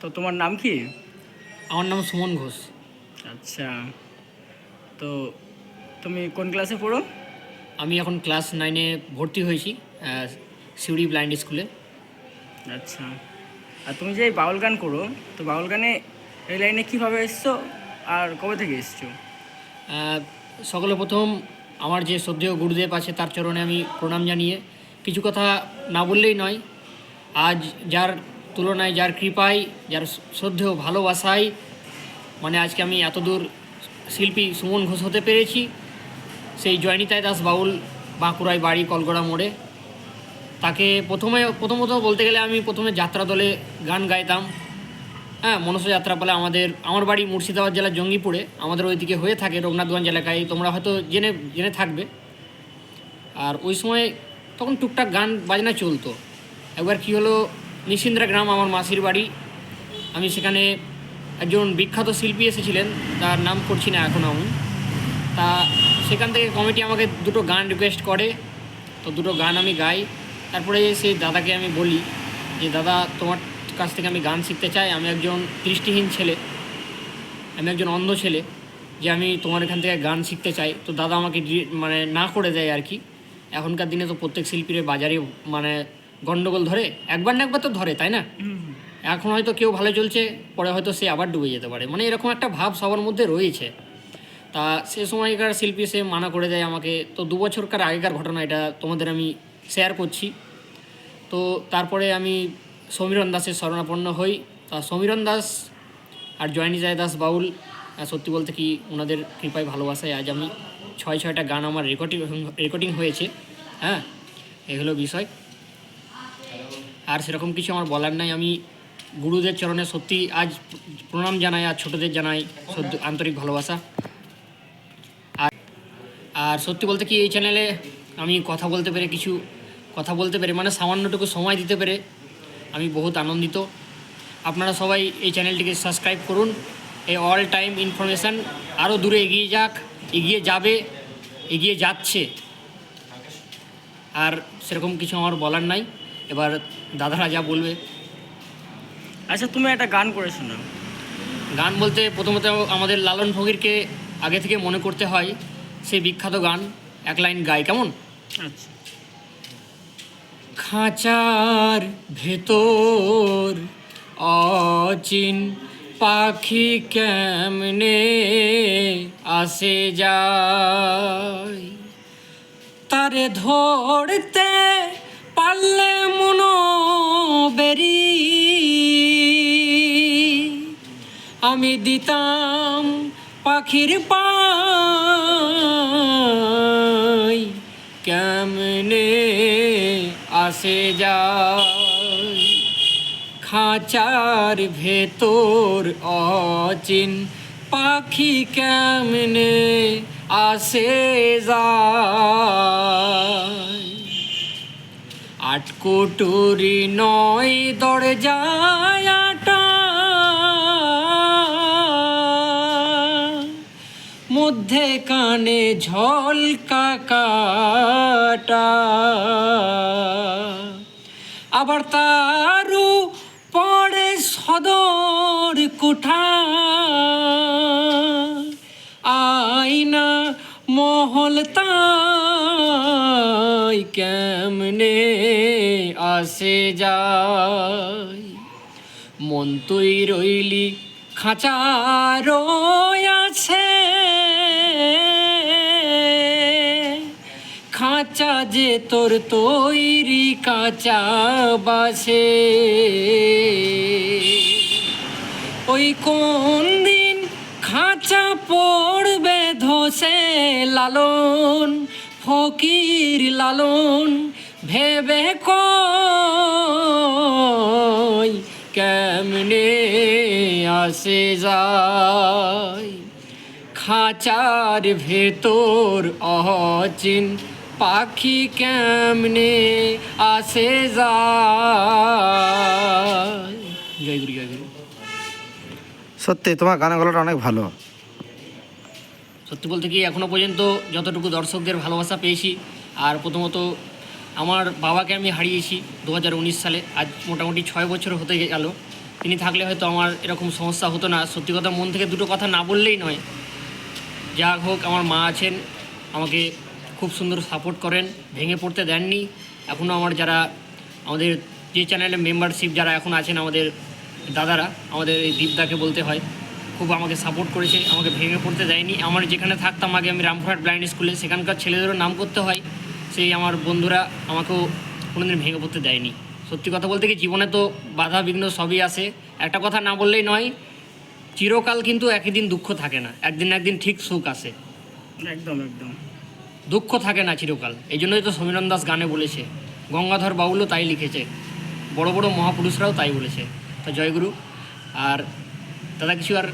তো তোমার নাম কি? আমার নাম সুমন ঘোষ। আচ্ছা। তো তুমি কোন ক্লাসে পড়ো? আমি এখন ক্লাস নাইনে ভর্তি হয়েছি সিউড়ি ব্লাইন্ড স্কুলে আচ্ছা। আর তুমি যে বাউল গান করো তো বাউল গানে এই লাইনে কীভাবে এসছো আর কবে থেকে এসছো? সকলে প্রথম আমার যে শ্রদ্ধেয় গুরুদেব আছে তার চরণে আমি প্রণাম জানিয়ে কিছু কথা না বললেই নয় আজ যার তুলনায় যার কৃপায়, যার শ্রদ্ধেয় ভালোবাসায় মানে আজকে আমি এতদূর শিল্পী সুমন ঘোষ হতে পেরেছি। সেই জয়নিতাই দাস বাউল বাঁকুড়ায় বাড়ি কলগড়া মোড়ে। তাকে প্রথমে, প্রথমত বলতে গেলে আমি প্রথমে যাত্রা দলে গান গাইতাম। হ্যাঁ মনসা যাত্রা বলে আমাদের, আমার বাড়ি মুর্শিদাবাদ জেলার জঙ্গিপুরে, আমাদের ওইদিকে হয়ে থাকে রঘুনাথগঞ্জ এলাকায়, তোমরা হয়তো জেনে জেনে থাকবে। আর ওই সময় তখন টুকটাক গান, বাজনা চলতো। একবার কি হলো নিশিন্দ্রা গ্রাম আমার মাসির বাড়ি। আমি সেখানে একজন বিখ্যাত শিল্পী এসেছিলেন, তার নাম করছি না এখন আমি। তা সেখান থেকে কমিটি আমাকে দুটো গান রিকোয়েস্ট করে, তো দুটো গান আমি গাই। তারপরে সেই দাদাকে আমি বলি যে, দাদা, তোমার কাছ থেকে আমি গান শিখতে চাই। আমি একজন দৃষ্টিহীন ছেলে, আমি একজন অন্ধ ছেলে যে, আমি তোমার এখান থেকে গান শিখতে চাই। তো দাদা আমাকে মানে না করে দেয় আর কি। এখনকার দিনে তো প্রত্যেক শিল্পীর বাজারে মানে গন্ডগোল ধরে একবার না একবার তো ধরে তাই না? এখন হয়তো কেউ ভালো চলছে পরে হয়তো সে আবার ডুবে যেতে পারে। মানে এরকম একটা ভাব সবার মধ্যে রয়েছে। তা সে সময়কার শিল্পী সে মানা করে দেয় আমাকে তো দু বছরকার আগেকার ঘটনা এটা তোমাদের আমি শেয়ার করছি। তো তারপরে আমি সমীরণ দাসের শরণাপন্ন হই। তা সমীরণ দাস আর জয়নি জয় দাস বাউল সত্যি বলতে কি ওনাদের কৃপায় ভালোবাসায় আজ আমি ছয় ছয়টা গান আমার রেকর্ডিং রেকর্ডিং হয়েছে। হ্যাঁ এগুলো বিষয়। আর সেরকম কিছু আমার বলার নাই। আমি গুরুদের চরণে সত্যি আজ প্রণাম জানাই, আর ছোটদের জানাই আন্তরিক ভালোবাসা। আর আর সত্যি বলতে কি, এই চ্যানেলে আমি কথা বলতে পেরে কিছু, কথা বলতে পেরে মানে সামান্যটুকু সময় দিতে পেরে আমি বহুত আনন্দিত। আপনারা সবাই এই চ্যানেলটিকে সাবস্ক্রাইব করুন। এই অল টাইম ইনফরমেশান আরও দূরে এগিয়ে যাক, এগিয়ে যাবে, এগিয়ে যাচ্ছে। আর সেরকম কিছু আমার বলার নাই। এবার দাদারা যা বলবে। আচ্ছা তুমি একটা গান করে শোনাও গান বলতে প্রথমত আমাদের লালন ফকিরকে আগে থেকে মনে করতে হয় সেই বিখ্যাত গান এক লাইন গায় কেমন? আচ্ছা। খাঁচার ভেতর অচিন পাখি কেমনে আসে যায়? তারে ধরতে মনো বেরি আমি দিতাম পাখির পাই, কেমনে আসে যায়। খাঁচার ভেতর অচিন পাখি কেমনে আসে যায়। আট কোটরি নয় দরজায় আটা। মধ্যে কানে ঝলকা কাটা। আবার তারু পড়ে সদর কুঠা। আসে যায় মন তুই রইলি খাঁচার আছে। খাঁচা যে তোর তৈরি কাঁচা বাসে। ওই কোন দিন খাঁচা পড়বে ধসে লালন, ফকির লালন ভেবে কই কেমনে আসে যায়? খাঁচার ভেতর অচিন পাখি কেমনে আসে যায়? জয় গুরু জয় গুরু সত্যি তোমার গানের গলাটা অনেক ভালো। সত্যি বলতে কি এখনও পর্যন্ত যতটুকু দর্শকদের ভালোবাসা পেয়েছি আর প্রথমত আমার বাবাকে আমি হারিয়েছি দু হাজার উনিশ সালে। আজ মোটামুটি ছয় বছর হতে গেল। তিনি থাকলে হয়তো আমার এরকম সমস্যা হতো না। সত্যি কথা, মন থেকে দুটো কথা না বললেই নয়। যা হোক, আমার মা আছেন, আমাকে খুব সুন্দর সাপোর্ট করেন। ভেঙে পড়তে দেননি। এখনও আমার যারা, আমাদের যে চ্যানেলের মেম্বারশিপ যারা এখন আছেন, আমাদের দাদারা, আমাদের এই দীপদাকে বলতে হয়, খুব আমাকে সাপোর্ট করেছে। আমাকে ভেঙে পড়তে দেয়নি। আমার যেখানে থাকতাম, আগে আমি রামপুরহাট ব্লাইন্ড স্কুলে সেখানকার ছেলেদেরও নাম করতে হয়। সেই আমার বন্ধুরা আমাকেও কোনোদিন ভেঙে পড়তে দেয়নি। সত্যি কথা বলতে কি জীবনে তো বাধা বিঘ্ন সবই আসে একটা কথা না বললেই নয় চিরকাল কিন্তু একই দিন দুঃখ থাকে না। একদিন একদিন ঠিক সুখ আসে একদম একদম। দুঃখ থাকে না চিরকাল। এই জন্যই তো সমীরণ দাস গানে বলেছে গঙ্গাধর বাউলও তাই লিখেছে বড় বড় মহাপুরুষরাও তাই বলেছে। তো জয়গুরু আর দাদা কিছু আর